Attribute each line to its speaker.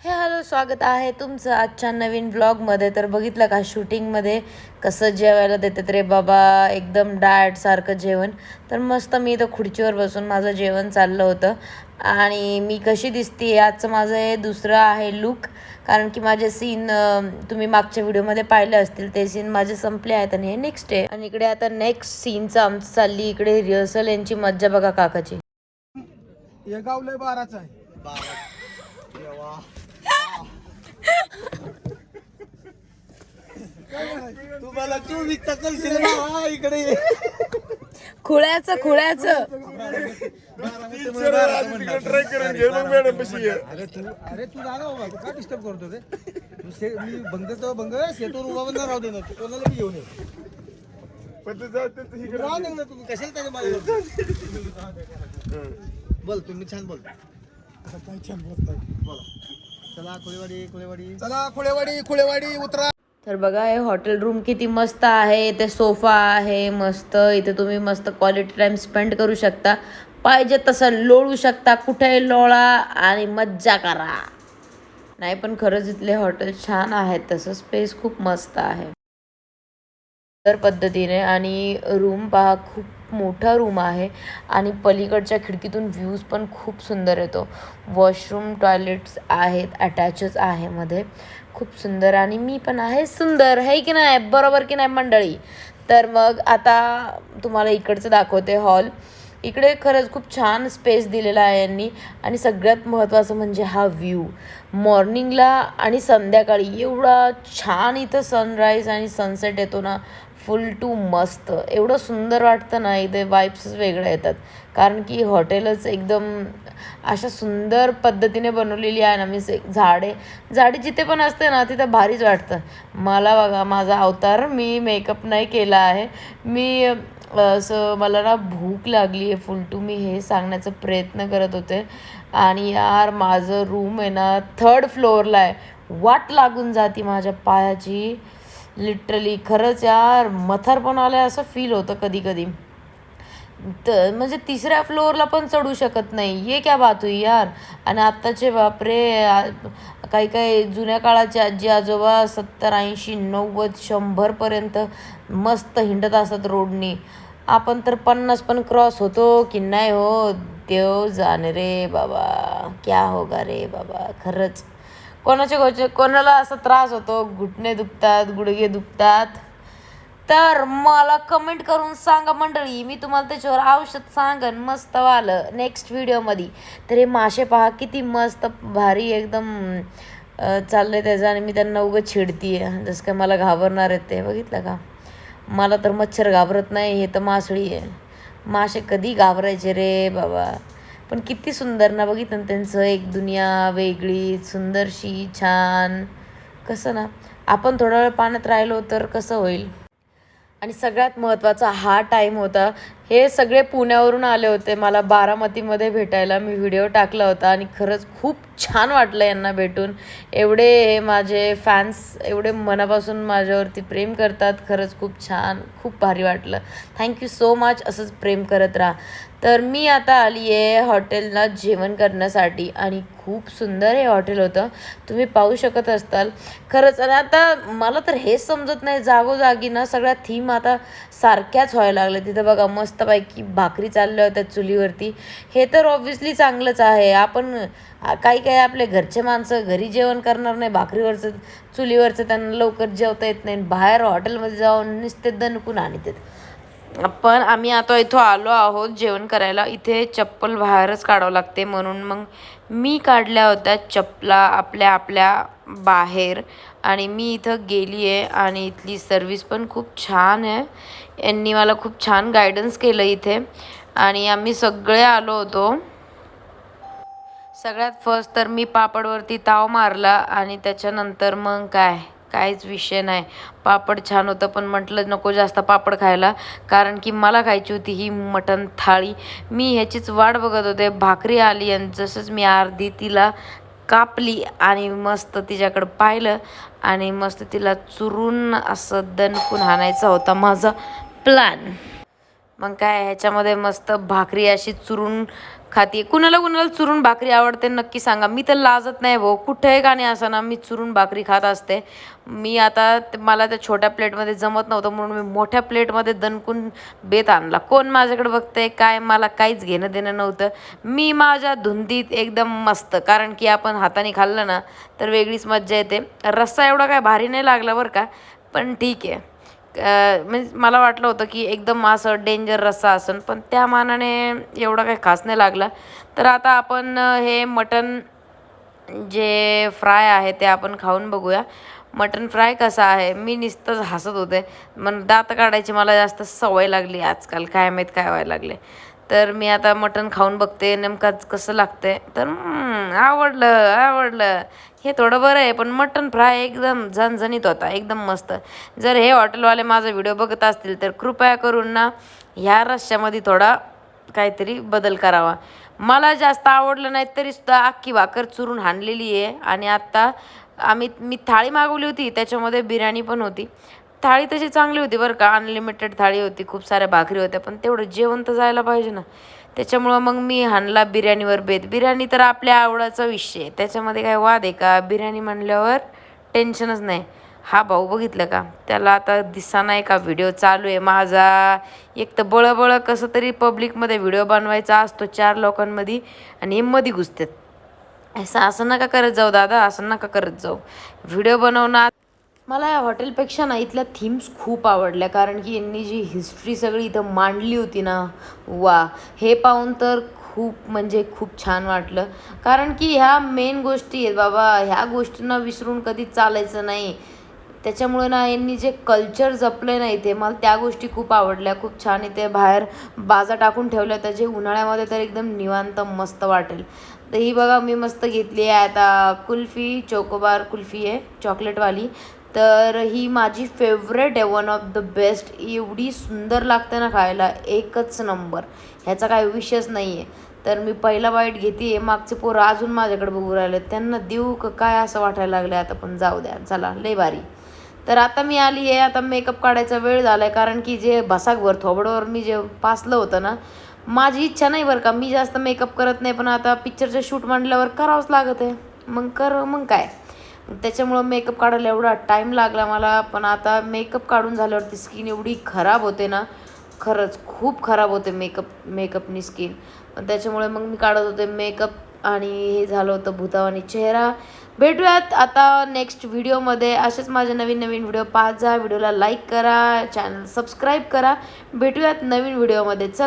Speaker 1: हे हॅलो स्वागत आहे तुमचं आजच्या नवीन व्लॉगमध्ये तर बघितलं का शूटिंगमध्ये कसं जेवायला देतात रे बाबा एकदम डाएटसारखं जेवण. तर मस्त मी इथं खुर्चीवर बसून माझं जेवण चाललं होतं. आणि मी कशी दिसते आजचं माझं हे दुसरं आहे लुक कारण की माझे सीन तुम्ही मागच्या व्हिडिओमध्ये पाहिले असतील ते सीन माझे संपले आहेत आणि हे नेक्स्ट आहे. आणि इकडे आता नेक्स्ट सीनचं आमचं चालली इकडे रिहर्सल यांची मज्जा बघा काकाची.
Speaker 2: हे
Speaker 3: तुम्हाला चोवीसचा कलशील लावा इकडे
Speaker 1: खुळ्याचं खुळ्याचं.
Speaker 2: अरे तू अरे तू जा ना बाबा तू का डिस्टर्ब करतो रे? तू शे मी बंग तो बंग शेतूर उभा पण राहू दे ना तू कोणाला बी घेऊन ये. तू राहू दे ना तू कशाला त्याच्यामागे बोल तुम्ही छान बोल. काय छान बोलताय? बोला. चला कुळेवाडी कुळेवाडी. चला कुळेवाडी कुळेवाडी उतरा.
Speaker 1: तर बघा हे हॉटेल रूम किती मस्त आहे. इथे सोफा आहे मस्त. इथे तुम्ही मस्त क्वालिटी टाईम स्पेंड करू शकता. पाहिजे तसं लोळू शकता. कुठेही लोळा आणि मज्जा करा. नाही पण खरंच इथले हॉटेल छान आहेत. तसं स्पेस खूप मस्त आहे. तर पद्धतीने आणि रूम पहा खूप मोठा रूम आहे आणि पलीकडच्या खिडकीतून व्ह्यूज पण खूप सुंदर येतो. वॉशरूम टॉयलेट्स आहेत अटॅचच आहे मध्ये. खूप सुंदर आणि मी पण आहे सुंदर आहे की नाही? बरोबर की नाही मंडळी? तर मग आता तुम्हाला इकडचं दाखवते हॉल इकडे खरंच खूप छान स्पेस दिलेला आहे यांनी. आणि सगळ्यात महत्त्वाचं म्हणजे हा व्ह्यू मॉर्निंगला आणि संध्याकाळी एवढा छान इथं सनराईज आणि सनसेट येतो ना. फुल टू मस्त. एवढं सुंदर वाटतं ना इथे वाईब्सच वेगळ्या येतात. कारण की हॉटेलच एकदम अशा सुंदर पद्धतीने बनवलेली आहे ना मी झाडे झाडे जिथे पण असते ना तिथं भारीच वाटतं. मला बघा माझा अवतार मी मेकअप नाही केला आहे. मी असं मला ना भूक लागली आहे फुल टू. मी हे सांगण्याचा प्रयत्न करत होते. आणि यार माझं रूम आहे ना थर्ड फ्लोअरला आहे. वाट लागून जाती माझ्या पायाची. लिटरली खरंच यार मथर पण आलं असं फील होतं कधी कधी तर म्हणजे तिसऱ्या फ्लोअरला पण चढू शकत नाही. ये क्या बात हुई यार. आणि आत्ताचे बापरे काही काही जुन्या काळाचे आजी आजोबा सत्तर ऐंशी नव्वद शंभरपर्यंत मस्त हिंडत असतात रोडनी आपण तर पन्नास पण क्रॉस होतो की नाही हो देव जाण रे बाबा. क्या होगा रे बाबा. खरंच. कोणाच्या गोष्टी कोणाला असा त्रास होतो? घुटणे दुखतात गुडघे दुखतात. तर मला कमेंट करून सांगा मंडळी. मी तुम्हाला त्याच्यावर औषध सांगन. मस्त वालं. नेक्स्ट व्हिडिओमध्ये तर हे मासे पहा किती मस्त भारी एकदम चाललं चाललंय त्याचं आणि मी त्यांना उगं आहे जसं काय मला घाबरणार आहेत ते. बघितलं का? मला तर मच्छर घाबरत नाही. हे तर मासळी आहे. मासे कधी घाबरायचे रे बाबा? पण किती सुंदर ना बघितलं त्यांचं एक दुनिया वेगळी सुंदरशी छान. कसं ना आपण थोडा वेळ पाण्यात राहिलो तर कसं होईल? आणि सगळ्यात महत्त्वाचा हा टाईम होता हे सगळे पुण्यावरून आले होते मला बारामतीमध्ये भेटायला. मी व्हिडिओ टाकला होता आणि खरंच खूप छान वाटलं यांना भेटून. एवढे हे माझे फॅन्स एवढे मनापासून माझ्यावरती प्रेम करतात. खरंच खूप छान खूप भारी वाटलं. थँक्यू सो मच असंच प्रेम करत राहा. तर मी आता आली आहे हॉटेलला जेवण करण्यासाठी आणि खूप सुंदर हे हॉटेल होतं. तुम्ही पाहू शकत असताल. खरंच आणि आता मला तर हेच समजत नाही जागोजागी ना सगळ्या थीम आता सारख्याच व्हायला लागल्या. तिथं बघा मस्तपैकी भाकरी चालल्या होत्या चुलीवरती. हे तर ऑब्व्हियसली चांगलंच आहे. आपण काही काही आपले घरचे माणसं घरी जेवण करणार नाही भाकरीवरचं चुलीवरचं त्यांना लवकर जेवता येत नाही. बाहेर हॉटेलमध्ये जाऊन नुसते दणकून आणतात. पण आम्ही आता इथं आलो आहोत जेवण करायला. इथे चप्पल बाहेरच काढावं लागते म्हणून मग मी काढल्या होत्या चपला आपल्या आपल्या बाहेर आणि मी इथं गेली आहे आणि इथली सर्विस पण खूप छान आहे. यांनी मला खूप छान गायडन्स केलं इथे आणि आम्ही सगळे आलो होतो. सगळ्यात फर्स्ट तर मी पापडवरती ताव मारला आणि त्याच्यानंतर मग काय? काहीच विषय नाही. पापड छान होतं पण म्हटलं नको जास्त पापड खायला. कारण की मला खायची होती ही मटण थाळी. मी ह्याचीच वाट बघत होते. भाकरी आली आणि जसंच मी अर्धी तिला कापली आणि मस्त तिच्याकडं पाहिलं आणि मस्त तिला चुरून असं दणकून हाणायचा होता माझा प्लॅन मग काय ह्याच्यामध्ये मस्त भाकरी अशी चुरून खाते कुणाला कुणाला चुरून भाकरी आवडते नक्की सांगा. मी तर लाजत नाही भाऊ. कुठेही का नाही असं ना मी चुरून भाकरी खात असते. मी आता ते- मला त्या छोट्या प्लेटमध्ये जमत नव्हतं म्हणून मी मोठ्या प्लेटमध्ये दणकून बेत आणला. कोण माझ्याकडे बघतंय काय मला काहीच घेणं देणं नव्हतं. मी माझ्या धुंदीत एकदम मस्त. कारण की आपण हाताने खाल्लं ना तर वेगळीच मज्जा येते. रस्सा एवढा काय भारी नाही लागला बरं का? पण ठीक आहे. म्हणजे मला वाटलं होतं की एकदम असं डेंजर रस्सा असेल पण त्या मानाने एवढा काही खास नाही लागला. तर आता आपण हे मटन जे फ्राय आहे ते आपण खाऊन बघूया. मटन फ्राय कसा आहे? मी नुसतंच हसत होते. मग दात काढायची मला जास्त सवय लागली आजकाल. काय माहीत काय व्हायला लागले. तर मी आता मटन खाऊन बघते नेमकं कसं लागतंय. तर आवडलं आवडलं. हे थोडं बरं आहे पण मटन फ्राय एकदम झणझणीत होता एकदम मस्त. जर हे हॉटेलवाले माझा व्हिडिओ बघत असतील तर कृपया करून ना ह्या रश्श्यामध्ये थोडा काहीतरी बदल करावा. मला जास्त आवडलं नाही तरी सुद्धा अख्खी भाकर चुरून हाणलेली आहे. आणि आत्ता आम्ही मी थाळी मागवली होती त्याच्यामध्ये बिर्याणी पण होती. थाळी तशी चांगली होती बरं का. अनलिमिटेड थाळी होती खूप साऱ्या भाकरी होत्या पण तेवढं जेवण तर जायला पाहिजे ना. त्याच्यामुळं मग मी हाणला बिर्याणीवर बेत. बिर्याणी तर आपल्या आवडाचा विषय आहे. त्याच्यामध्ये काय वाद आहे का? बिर्याणी म्हणल्यावर टेन्शनच नाही. हा भाऊ बघितलं का? त्याला आता दिसा नाही का व्हिडिओ चालू आहे. माझा एक तर बळबळ कसं तरी पब्लिकमध्ये व्हिडिओ बनवायचा असतो चार लोकांमध्ये आणि हे घुसतात असं असं नका करत जाऊ दादा असं नका करत जाऊ. व्हिडिओ बनवणार मला या हॉटेलपेक्षा ना इथल्या थीम्स खूप आवडल्या. कारण की यांनी जी हिस्ट्री सगळी इथं मांडली होती ना वा हे पाहून तर खूप म्हणजे खूप छान वाटलं. कारण की ह्या मेन गोष्टी आहेत बाबा ह्या गोष्टींना विसरून कधी चालायचं नाही. त्याच्यामुळे ना यांनी जे कल्चर जपलं ना इथे मला त्या गोष्टी खूप आवडल्या. खूप छान इथे बाहेर बाजा टाकून ठेवल्या त्याचे जे उन्हाळ्यामध्ये तर एकदम निवांत मस्त वाटेल. तर ही बघा मी मस्त घेतली आहे आता कुल्फी चोकोबार कुल्फी आहे चॉकलेटवाली तर ही माझी फेवरेट आहे वन ऑफ द बेस्ट एवढी सुंदर लागते ना खायला एकच नंबर ह्याचा काही विषयच नाही आहे तर मी पहिला बाईट घेते आहे मागचे पोरं अजून माझ्याकडे बघू राहिले त्यांना देऊ का काय असं वाटायला लागलं आता पण जाऊ द्या चला लय भारी. तर आता मी आली आहे आता मेकअप काढायचा वेळ झाला आहे कारण की जे भसाकभर थोबडवर मी जे पासलं होतं ना माझी इच्छा नाही बरं का. मी जास्त मेकअप करत नाही पण आता पिक्चरचं शूट मांडल्यावर करावंच लागत आहे. मग कर मग काय? त्याच्यामुळं मेकअप काढायला एवढा टाईम लागला मला पण आता मेकअप काढून झाल्यावरती स्किन एवढी खराब होते ना खरंच खूप खराब होते मेकअप मेकअपनी स्किन पण त्याच्यामुळे मग मी काढत होते मेकअप आणि हे झालं होतं भूतावानी चेहरा. भेटूयात आता नेक्स्ट व्हिडिओमध्ये असेच माझे नवीन नवीन व्हिडिओ पाहत जा. व्हिडिओला लाईक करा चॅनल सबस्क्राईब करा. भेटूयात नवीन व्हिडिओमध्ये चल.